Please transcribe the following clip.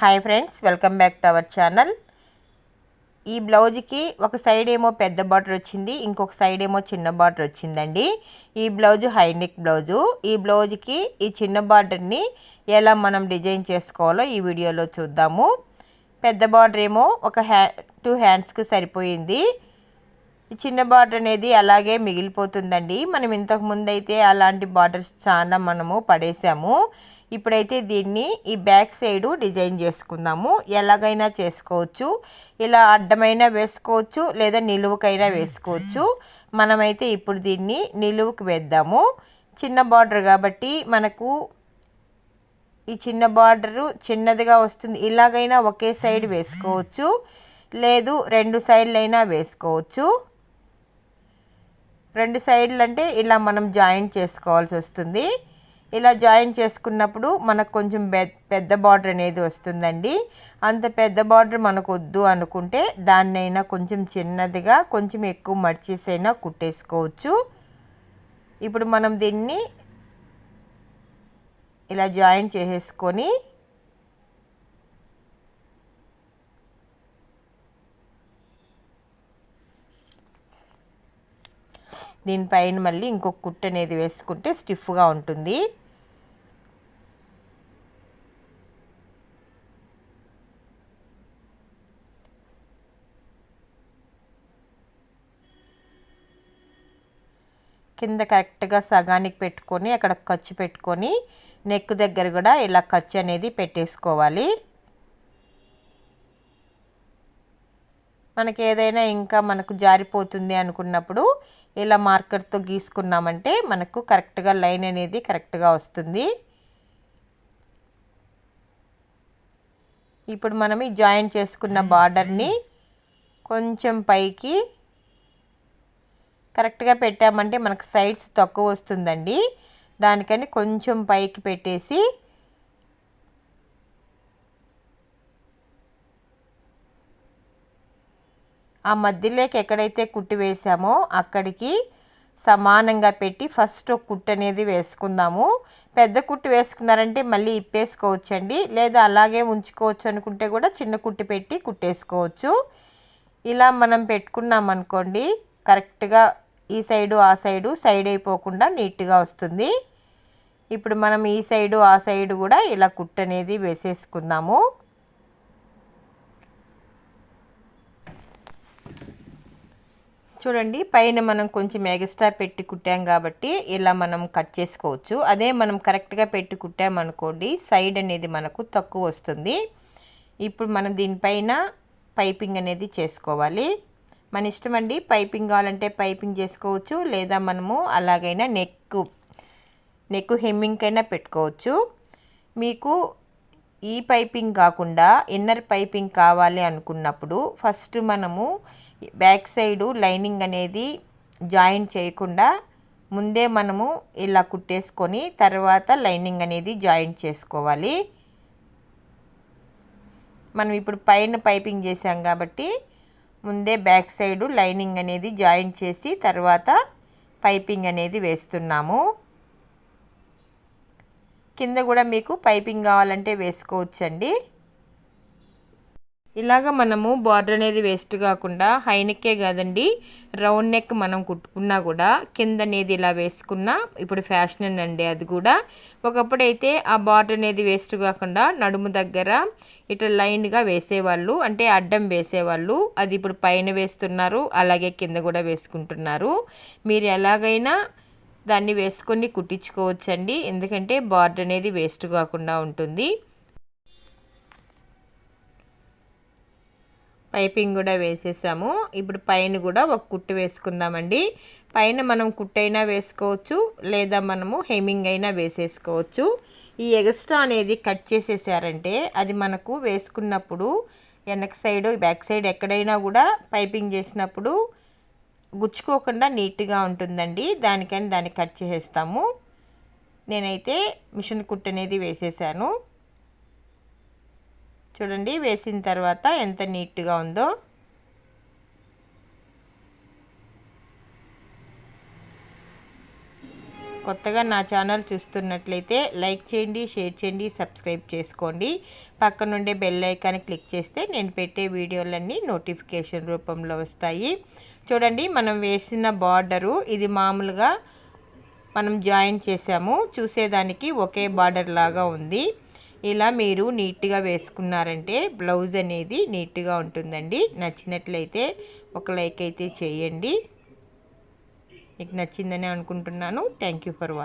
Hi friends welcome back to our channel ఈ బ్లౌజ్కి ఒక సైడ్ ఏమో పెద్ద బార్డర్ వచ్చింది ఇంకొక సైడ్ ఏమో చిన్న బార్డర్ వచ్చిందండి. ఈ బ్లౌజ్ హైనిక్ బ్లౌజు. ఈ బ్లౌజ్కి ఈ చిన్న బార్డర్ని ఎలా మనం డిజైన్ చేసుకోవాలో ఈ వీడియోలో చూద్దాము. పెద్ద బార్డర్ ఏమో ఒక హ్యా టూ హ్యాండ్స్కి సరిపోయింది. ఈ చిన్న బార్డర్ అనేది అలాగే మిగిలిపోతుందండి. మనం ఇంతకు ముందు అయితే అలాంటి బార్డర్స్ చాలా మనము పడేసాము. ఇప్పుడైతే దీన్ని ఈ బ్యాక్ సైడ్ డిజైన్ చేసుకుందాము. ఎలాగైనా చేసుకోవచ్చు. ఇలా అడ్డమైనా వేసుకోవచ్చు లేదా నిలువుకైనా వేసుకోవచ్చు. మనమైతే ఇప్పుడు దీన్ని నిలువుకి వేద్దాము. చిన్న బార్డర్ కాబట్టి మనకు ఈ చిన్న బార్డరు చిన్నదిగా వస్తుంది. ఇలాగైనా ఒకే సైడ్ వేసుకోవచ్చు. లేదు రెండు సైడ్లైనా వేసుకోవచ్చు. రెండు సైడ్లు అంటే ఇలా మనం జాయింట్ చేసుకోవాల్సి వస్తుంది. ఇలా జాయిన్ చేసుకున్నప్పుడు మనకు కొంచెం పెద్ద బార్డర్ అనేది వస్తుందండి. అంత పెద్ద బార్డర్ మనకు వద్దు అనుకుంటే దాన్నైనా కొంచెం చిన్నదిగా కొంచెం ఎక్కువ మర్చేసైనా కుట్టేసుకోవచ్చు. ఇప్పుడు మనం దీన్ని ఇలా జాయిన్ చేసేసుకొని దీనిపైన మళ్ళీ ఇంకొక కుట్టు అనేది వేసుకుంటే స్టిఫ్గా ఉంటుంది. కింద కరెక్ట్గా సగానికి పెట్టుకొని అక్కడ ఖర్చు పెట్టుకొని నెక్ దగ్గర కూడా ఇలా ఖర్చు అనేది పెట్టేసుకోవాలి. మనకి ఏదైనా ఇంకా మనకు జారిపోతుంది అనుకున్నప్పుడు ఇలా మార్కర్తో గీసుకున్నామంటే మనకు కరెక్ట్గా లైన్ అనేది కరెక్ట్గా వస్తుంది. ఇప్పుడు మనం ఈ జాయిన్ చేసుకున్న బార్డర్ని కొంచెం పైకి కరెక్ట్గా పెట్టామంటే మనకు సైడ్స్ తక్కువ వస్తుందండి. దానికని కొంచెం పైకి పెట్టేసి ఆ మధ్యలోకి ఎక్కడైతే కుట్టి వేసామో అక్కడికి సమానంగా పెట్టి ఫస్ట్ ఒక కుట్టు అనేది వేసుకుందాము. పెద్ద కుట్టు వేసుకున్నారంటే మళ్ళీ ఇప్పేసుకోవచ్చండి. లేదా అలాగే ఉంచుకోవచ్చు అనుకుంటే కూడా చిన్న కుట్టు పెట్టి కుట్టేసుకోవచ్చు. ఇలా మనం పెట్టుకున్నాం అనుకోండి కరెక్ట్గా ఈ సైడు ఆ సైడు సైడ్ అయిపోకుండా నీట్గా వస్తుంది. ఇప్పుడు మనం ఈ సైడు ఆ సైడు కూడా ఇలా కుట్టు అనేది వేసేసుకుందాము. చూడండి పైన మనం కొంచెం ఎగస్ట్రా పెట్టి కుట్టాం కాబట్టి ఇలా మనం కట్ చేసుకోవచ్చు. అదే మనం కరెక్ట్గా పెట్టి కుట్టామనుకోండి సైడ్ అనేది మనకు తక్కువ వస్తుంది. ఇప్పుడు మనం దీనిపైన పైపింగ్ అనేది చేసుకోవాలి. మన ఇష్టం అండి పైపింగ్ కావాలంటే పైపింగ్ చేసుకోవచ్చు లేదా మనము అలాగైనా నెక్ నెక్ హెమ్మింగ్ అయినా పెట్టుకోవచ్చు. మీకు ఈ పైపింగ్ కాకుండా ఇన్నర్ పైపింగ్ కావాలి అనుకున్నప్పుడు ఫస్ట్ మనము బ్యాక్ సైడు లైనింగ్ అనేది జాయిన్ చేయకుండా ముందే మనము ఇలా కుట్టేసుకొని తర్వాత లైనింగ్ అనేది జాయిన్ చేసుకోవాలి. మనం ఇప్పుడు పైన పైపింగ్ చేసాం కాబట్టి ముందే బ్యాక్ సైడు లైనింగ్ అనేది జాయిన్ చేసి తర్వాత పైపింగ్ అనేది వేస్తున్నాము. కింద కూడా మీకు పైపింగ్ కావాలంటే వేసుకోవచ్చండి. ఇలాగ మనము బార్డర్ అనేది వేస్ట్ కాకుండా హై నెక్కే కాదండి రౌండ్ నెక్ మనం కుట్టుకున్నా కూడా కింద అనేది ఇలా వేసుకున్నా ఇప్పుడు ఫ్యాషన్ అండి అది కూడా. ఒకప్పుడు అయితే ఆ బార్డర్ అనేది వేస్ట్ కాకుండా నడుము దగ్గర ఇట్లా లైన్గా వేసేవాళ్ళు అంటే అడ్డం వేసేవాళ్ళు. అది ఇప్పుడు పైన వేస్తున్నారు అలాగే కింద కూడా వేసుకుంటున్నారు. మీరు ఎలాగైనా దాన్ని వేసుకొని కుట్టించుకోవచ్చండి ఎందుకంటే బార్డర్ అనేది వేస్ట్ కాకుండా ఉంటుంది. పైపింగ్ కూడా వేసేసాము. ఇప్పుడు పైన కూడా ఒక కుట్టు వేసుకుందామండి. పైన మనం కుట్టైనా వేసుకోవచ్చు లేదా మనము హెమింగ్ అయినా వేసేసుకోవచ్చు. ఈ ఎగస్ట్రా అనేది కట్ చేసేసారంటే అది మనకు వేసుకున్నప్పుడు వెనక సైడ్ బ్యాక్ సైడ్ ఎక్కడైనా కూడా పైపింగ్ చేసినప్పుడు గుచ్చుకోకుండా నీట్గా ఉంటుందండి. దానికని దాన్ని కట్ చేసేస్తాము. నేనైతే మిషన్ కుట్టు అనేది వేసేసాను. చూడండి వేసిన తర్వాత ఎంత నీట్గా ఉందో. కొత్తగా నా ఛానల్ చూస్తున్నట్లయితే లైక్ చేయండి షేర్ చేయండి సబ్స్క్రైబ్ చేసుకోండి. పక్కనుండే బెల్ ఐకాన్ క్లిక్ చేస్తే నేను పెట్టే వీడియోలన్నీ నోటిఫికేషన్ రూపంలో వస్తాయి. చూడండి మనం వేసిన బార్డరు ఇది మామూలుగా మనం జాయిన్ చేసాము. చూసేదానికి ఒకే బార్డర్ లాగా ఉంది. ఇలా మీరు నీట్గా వేసుకున్నారంటే బ్లౌజ్ అనేది నీట్గా ఉంటుందండి. నచ్చినట్లయితే ఒక లైక్ అయితే చేయండి. మీకు నచ్చిందని అనుకుంటున్నాను. Thank you for watching